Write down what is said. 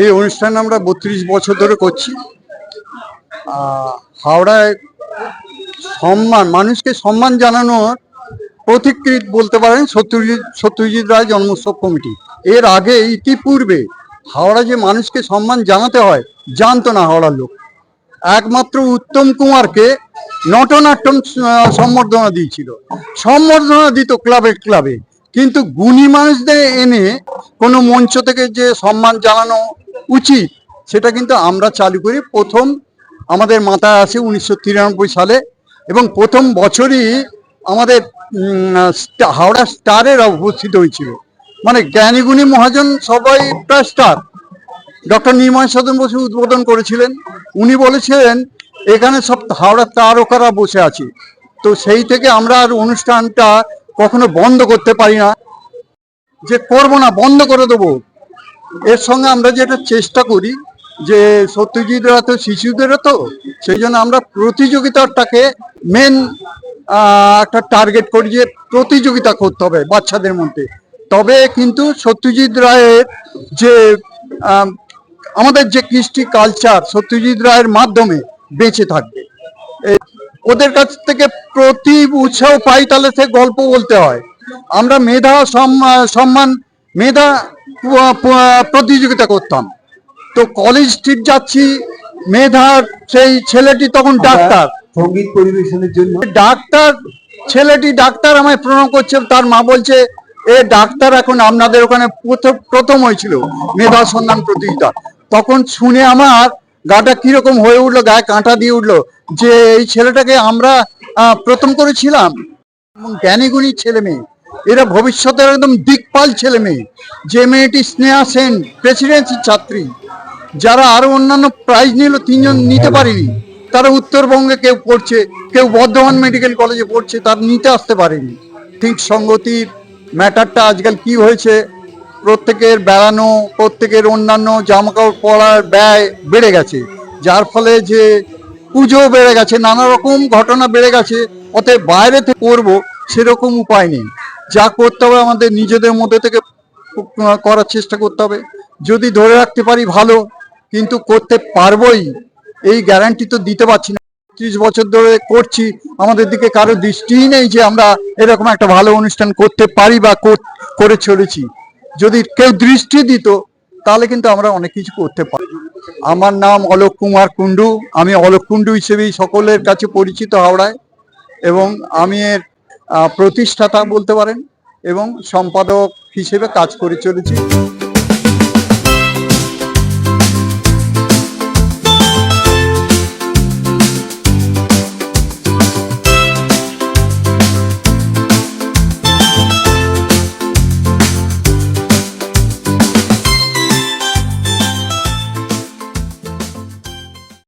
এই অনুষ্ঠান আমরা বত্রিশ বছর ধরে করছি। হাওড়ায় সম্মান, মানুষকে সম্মান জানানোর প্রতিকৃত বলতে পারেন সত্যজিৎ সত্যজিৎ রায় জন্মোৎসব কমিটি। এর আগে ইতিপূর্বে হাওড়া যে মানুষকে সম্মান জানাতে হয়, জানতো না হাওড়ার লোক। একমাত্র উত্তম কুমারকে নটনাট্যম সম্বর্ধনা দিয়েছিল। সম্বর্ধনা দিত ক্লাবে ক্লাবে। কিন্তু গুণী মানুষদের এনে কোনো মঞ্চ থেকে যে সম্মান জানানো উচিত। সেটা কিন্তু আমরা চালু করি। প্রথম আমাদের মাথায় আসে উনিশশো সালে এবং প্রথম বছরই আমাদের হাওড়া স্টারেরা উপস্থিত হয়েছিল। মানে জ্ঞানীগুণী মহাজন সবাই প্রায় স্টার। ডক্টর নির্ময় সদন বসু উদ্বোধন করেছিলেন। উনি বলেছিলেন, এখানে সব হাওড়া তারকারা বসে আছে। তো সেই থেকে আমরা আর অনুষ্ঠানটা কখনো বন্ধ করতে পারি না। যে করব না, বন্ধ করে দেবো। এর সঙ্গে আমরা যেটা চেষ্টা করি যে সত্যজিৎরা তো শিশুদেরও তো, সেই জন্য আমরা প্রতিযোগিতাটাকে মেন একটা টার্গেট করি যে প্রতিযোগিতা করতে হবে বাচ্চাদের মধ্যে। তবে কিন্তু সত্যজিৎ রায়ের যে আমাদের যে কৃষ্টি কালচার সত্যজিৎ রায়ের মাধ্যমে বেঁচে থাকবে। ওদের কাছ থেকে প্রতি উৎসাহ পাই তাহলে সে গল্প বলতে হয়। আমরা মেধা সম্মা- সম্মান, মেধা প্রতিযোগিতা করতাম। তো কলেজ স্ট্রিট যাচ্ছি মেধার সেই ছেলেটি তখন ডাক্তার। সংগীত পরিবেশনের জন্য ডাক্তার ছেলেটি ডাক্তার আমায় প্রণাম করছে তার মা বলছে এ ডাক্তার এখন আপনাদের ওখানে প্রথম- প্রথম হয়েছিল মেধা সন্ধান প্রতিযোগিতা। তখন শুনে আমার গাটা কীরকম হয়ে উঠল গায়ে কাঁটা দিয়ে উঠল যে এই ছেলেটাকে আমরা আহ, প্রথম করেছিলাম। জ্ঞানীগুণী ছেলে মেয়ে। এরা ভবিষ্যতের একদম দিকপাল ছেলে মেয়ে। যে মেয়েটি স্নেহা সেন প্রেসিডেন্সির ছাত্রী, যারা আরও অন্যান্য প্রাইজ নিল তিনজন নিতে পারেনি। তারা উত্তরবঙ্গে কেউ পড়ছে, কেউ বর্ধমান মেডিকেল কলেজে পড়ছে, তার নিতে আসতে পারেনি। ঠিক সঙ্গতির ম্যাটারটা আজকাল কি হয়েছে? প্রত্যেকের বেড়ানো, প্রত্যেকের অন্যান্য জামাকাপড় পরার ব্যয় বেড়ে গেছে। যার ফলে যে পুজো বেড়ে গেছে, নানা রকম ঘটনা বেড়ে গেছে, অতএব বাইরে থেকে করব সেরকম উপায় নেই। যা করতে হবে আমাদের নিজেদের মধ্যে থেকে করার চেষ্টা করতে হবে। যদি ধরে রাখতে পারি ভালো, কিন্তু করতে পারবোই, এই গ্যারান্টি তো দিতে পারছি না। ত্রিশ বছর ধরে করছি, আমাদের দিকে কারও দৃষ্টিই নেই যে আমরা এরকম একটা ভালো অনুষ্ঠান করতে পারি বা কর- চলেছি। যদি কেউ দৃষ্টি দিত, তাহলে কিন্তু আমরা অনেক কিছু করতে পারি, আমার নাম অলোক কুমার কুণ্ডু, আমি অলোক কুণ্ডু হিসেবেই সকলের কাছে পরিচিত হাওড়ায়, এবং আমি এর প্রতিষ্ঠাতা বলতে পারেন এবং সম্পাদক হিসেবে কাজ করে চলেছি।